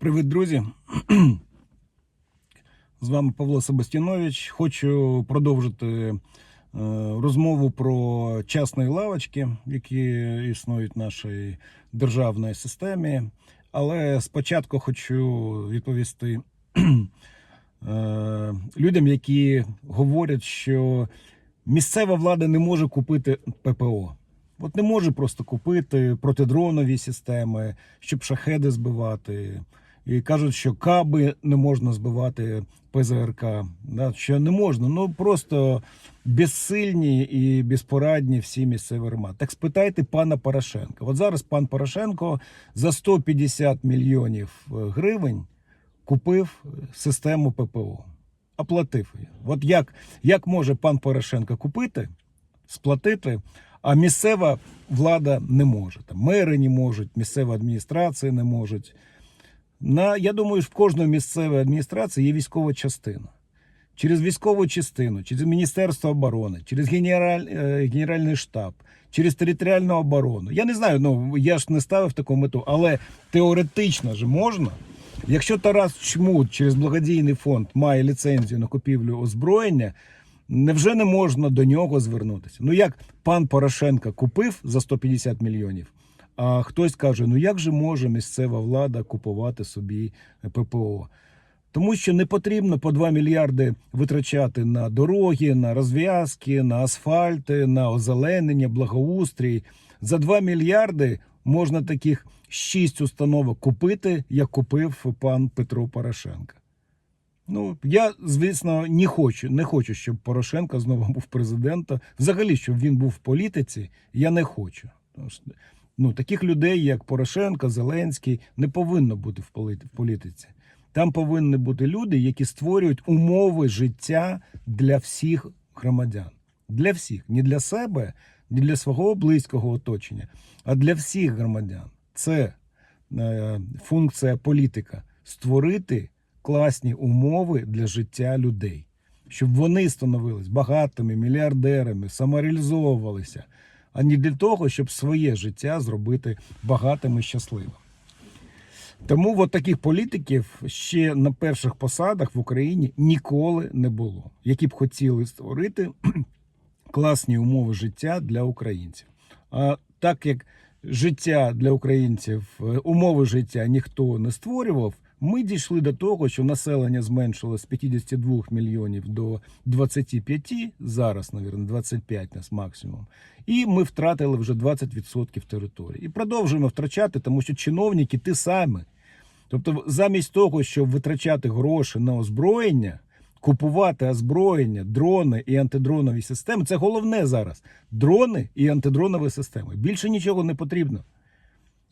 Привіт, друзі! З вами Павло Себастінович. Хочу продовжити е, розмову про частні лавочки, які існують в нашій державній системі. Але спочатку хочу відповісти е, людям, які говорять, що місцева влада не може купити ППО. От не може просто купити протидронові системи, щоб шахеди збивати. І кажуть, що каби не можна збивати ПЗРК. Да, що не можна. Ну просто безсильні і безпорадні всі місцеві громади. Так спитайте пана Порошенка. От зараз пан Порошенко за 150 мільйонів е, гривень купив систему ППО. Оплатив її. От як, як може пан Порошенко купити, сплатити? А місцева влада не може. Там мери не можуть, місцева адміністрація не можуть. На, я думаю, в кожної місцевої адміністрації є військова частина. Через військову частину, через Міністерство оборони, через генераль, е, Генеральний штаб, через територіальну оборону. Я не знаю, ну я ж не ставив таку мету, але теоретично ж можна. Якщо Тарас Чмут через благодійний фонд має ліцензію на купівлю озброєння, невже не можна до нього звернутися? Ну як пан Порошенко купив за 150 мільйонів, а хтось каже: ну як же може місцева влада купувати собі ППО? Тому що не потрібно по 2 мільярди витрачати на дороги, на розв'язки, на асфальти, на озеленення, благоустрій. За 2 мільярди можна таких 6 установок купити, як купив пан Петро Порошенко. Ну, я, звісно, не хочу, не хочу, щоб Порошенко знову був президентом. Взагалі, щоб він був в політиці, я не хочу. Ну, таких людей, як Порошенко, Зеленський, не повинно бути в політиці. Там повинні бути люди, які створюють умови життя для всіх громадян. Для всіх, не для себе, не для свого близького оточення, а для всіх громадян. Це е, функція політика створити класні умови для життя людей, щоб вони становились багатими, мільярдерами, самореалізовувалися, а не для того, щоб своє життя зробити багатим і щасливим. Тому от таких політиків ще на перших посадах в Україні ніколи не було, які б хотіли створити класні умови життя для українців. А так як життя для українців, е, умови життя ніхто не створював, ми дійшли до того, що населення зменшилось з 52 мільйонів до 25, зараз, мабуть, 25 нас максимум. І ми втратили вже 20% території. І продовжуємо втрачати, тому що чиновники ті самі. Тобто, замість того, щоб витрачати гроші на озброєння, купувати озброєння, дрони і антидронові системи це головне зараз. Дрони і антидронові системи. Більше нічого не потрібно.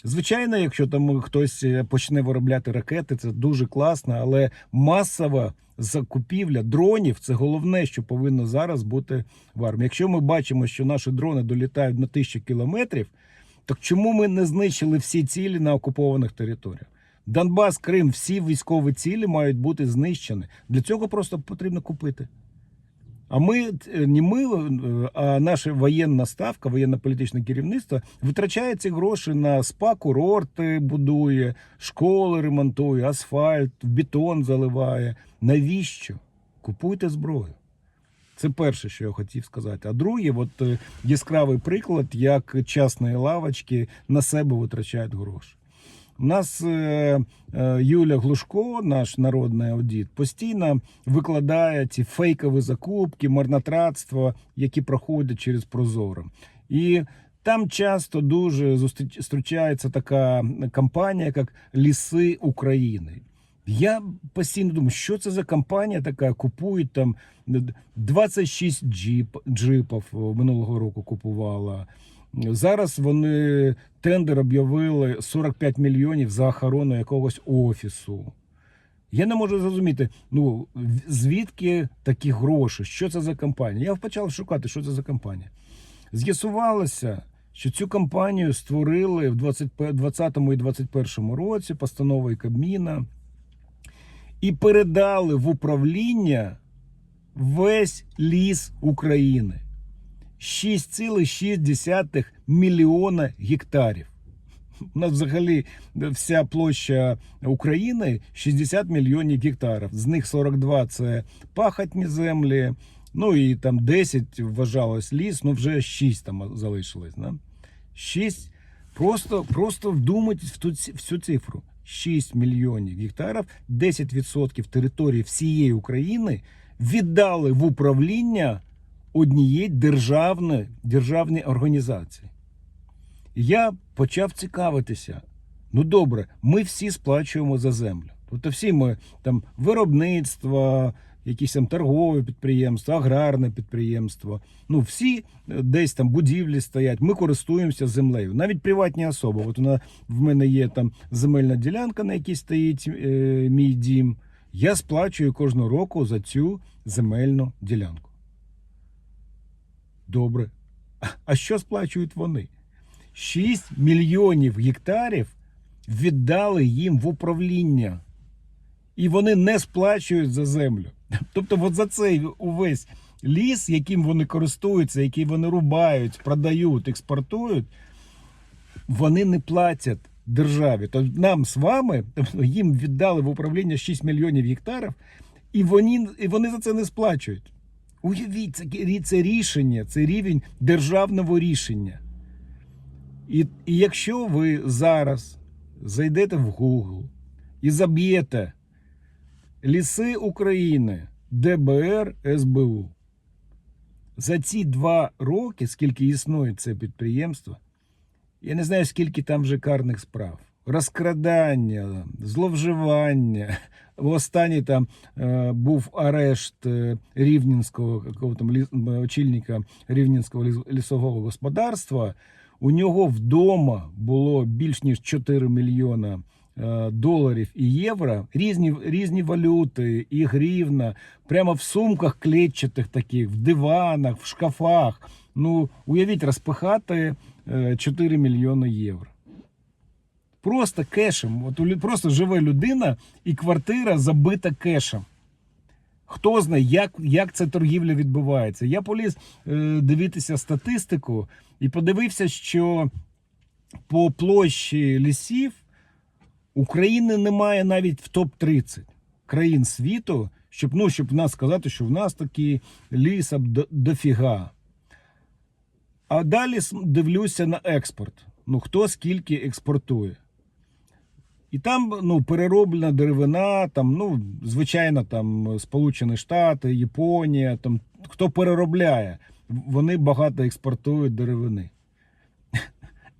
Звичайно, якщо там хтось е, почне виробляти ракети, це дуже класно, але масова закупівля дронів це головне, що повинно зараз бути в армії. Якщо ми бачимо, що наші дрони долітають на тисячі кілометрів, так чому ми не знищили всі цілі на окупованих територіях? Донбас, Крим, всі військові цілі мають бути знищені. Для цього просто потрібно купити. А ми е, не ми, е, а наша воєнна ставка, воєнно-політичне керівництво витрачає ці гроші на спа, курорти будує, школи ремонтує, асфальт, бетон заливає. Навіщо? Купуйте зброю. Це перше, що я хотів сказати. А друге, от е, яскравий приклад, як частні лавочки на себе витрачають гроші. У нас е, е, Юля Глушко, наш народний аудит, постійно викладає ці фейкові закупки, марнотратство, які проходять через Прозоро. І там часто дуже зустріч- зустрічається така компанія, як Ліси України. Я постійно думаю, що це за компанія така, купують там 26 джип, джипів минулого року купувала. Зараз вони тендер об'явили 45 мільйонів за охорону якогось офісу. Я не можу зрозуміти, ну звідки такі гроші, що це за компанія. Я почав шукати, що це за компанія. З'ясувалося, що цю компанію створили в 2020 і 2021 році постановою Кабміна і передали в управління весь ліс України. 6,6 мільйона гектарів. У нас взагалі вся площа України 60 мільйонів гектарів. З них 42 це пахотні землі. Ну і там 10 вважалось ліс, ну вже 6 там залишилось. Да? 6. Просто, просто вдумайтесь в, ту, в цю цифру. 6 мільйонів гектарів, 10% території всієї України віддали в управління однієї державної, державної організації. Я почав цікавитися. Ну добре, ми всі сплачуємо за землю. Тобто всі ми там виробництво, якісь там торгові підприємства, аграрне підприємство. Ну всі е, десь там будівлі стоять. Ми користуємося землею. Навіть приватні особи. От вона в мене є там земельна ділянка, на якій стоїть е, мій дім. Я сплачую кожного року за цю земельну ділянку. Добре. А що сплачують вони? 6 мільйонів гектарів віддали їм в управління. І вони не сплачують за землю. Тобто, от за цей увесь ліс, яким вони користуються, який вони рубають, продають, експортують, вони не платять державі. Тобто нам з вами тобто їм віддали в управління 6 мільйонів гектарів, і вони, і вони за це не сплачують. Уявіть, це, це рішення, це рівень державного рішення. І, і якщо ви зараз зайдете в Google і заб'єте Ліси України, ДБР, СБУ, за ці два роки, скільки існує це підприємство, я не знаю, скільки там вже карних справ. Розкрадання, зловживання. В Останній там е, був арешт е, рівненського какого там ліс- очільника рівненського ліс- лісового господарства. У нього вдома було більш ніж 4 мільйона е, доларів і євро, різні, різні валюти, і гривна, прямо в сумках клетчатих таких, в диванах, в шкафах. Ну, уявіть, розпихати е, 4 мільйони євро. Просто кешем. От просто живе людина і квартира забита кешем. Хто знає, як, як ця торгівля відбувається? Я поліз е, дивитися статистику і подивився, що по площі лісів України немає навіть в топ-30 країн світу, щоб, ну, щоб нас сказати, що в нас такі до, дофіга. А далі дивлюся на експорт. Ну, хто скільки експортує. І там ну, перероблена деревина, там, ну, звичайно, там Сполучені Штати, Японія, там, хто переробляє, вони багато експортують деревини.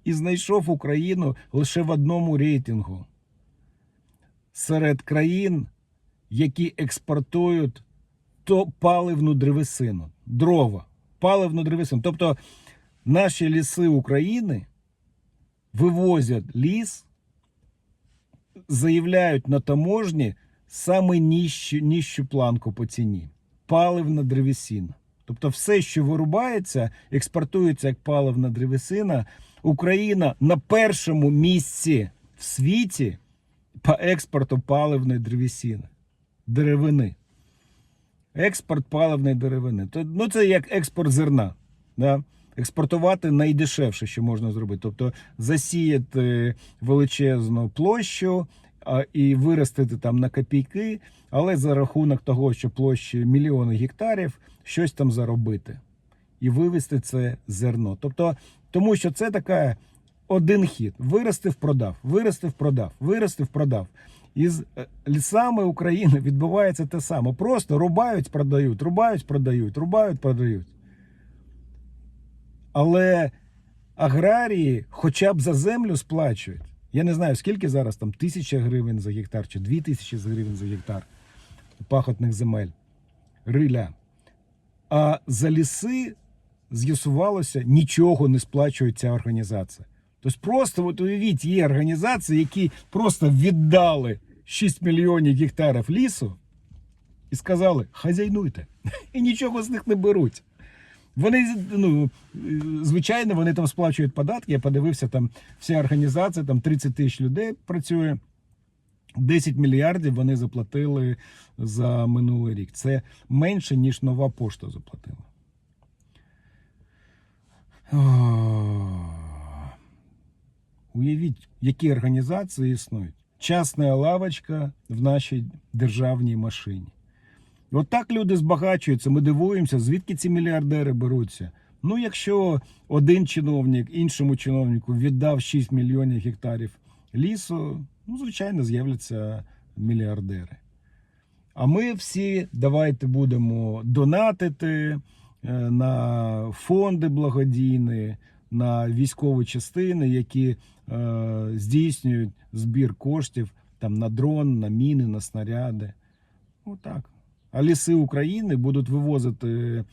І знайшов Україну лише в одному рейтингу серед країн, які експортують то паливну древесину, дрова, паливну древесину. Тобто наші ліси України вивозять ліс, заявляють на таможні саме нижчу, нижчу планку по ціні паливна древесина. Тобто, все, що вирубається, експортується як паливна древесина. Україна на першому місці в світі по експорту паливної древесини, деревини. Експорт паливної деревини. Ну, це як експорт зерна. Да? Експортувати найдешевше, що можна зробити. Тобто засіяти величезну площу і виростити там на копійки, але за рахунок того, що площі мільйони гектарів, щось там заробити. І вивести це зерно. Тобто, тому що це така один хід. Виростив, продав, виростив, продав, виростив, продав. І з е, лісами України відбувається те саме. Просто рубають, продають, рубають, продають, рубають, продають. Але аграрії хоча б за землю сплачують. Я не знаю, скільки зараз там тисяча гривень за гектар чи дві тисячі гривень за гектар пахотних земель. Риля. А за ліси з'ясувалося, нічого не сплачує ця організація. Тобто просто от уявіть, є організації, які просто віддали 6 мільйонів гектарів лісу і сказали, хазяйнуйте. І нічого з них не беруть. Вони, ну, звичайно, вони там сплачують податки. Я подивився, там вся організація, там 30 тисяч людей працює. 10 мільярдів вони заплатили за минулий рік. Це менше, ніж нова пошта заплатила. Уявіть, які організації існують. Частна лавочка в нашій державній машині. От так люди збагачуються. Ми дивуємося, звідки ці мільярдери беруться. Ну, якщо один чиновник іншому чиновнику віддав 6 мільйонів гектарів лісу, ну, звичайно, з'являться мільярдери. А ми всі давайте будемо донатити е, на фонди благодійні, на військові частини, які е, здійснюють збір коштів там, на дрон, на міни, на снаряди. Отак. А ліси України будуть вивозити.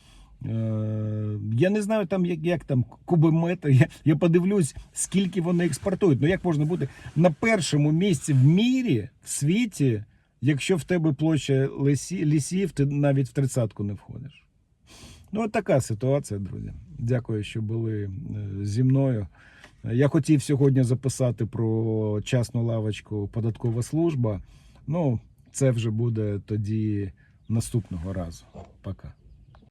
Е, я не знаю там, як, як там кубометри. Я, я подивлюсь, скільки вони експортують. Ну як можна бути на першому місці в мірі, в світі, якщо в тебе площа лісі, лісів, ти навіть в тридцятку не входиш. Ну, от така ситуація, друзі. Дякую, що були е, зі мною. Я хотів сьогодні записати про частну лавочку податкова служба. Ну, це вже буде тоді наступного разу. Пока.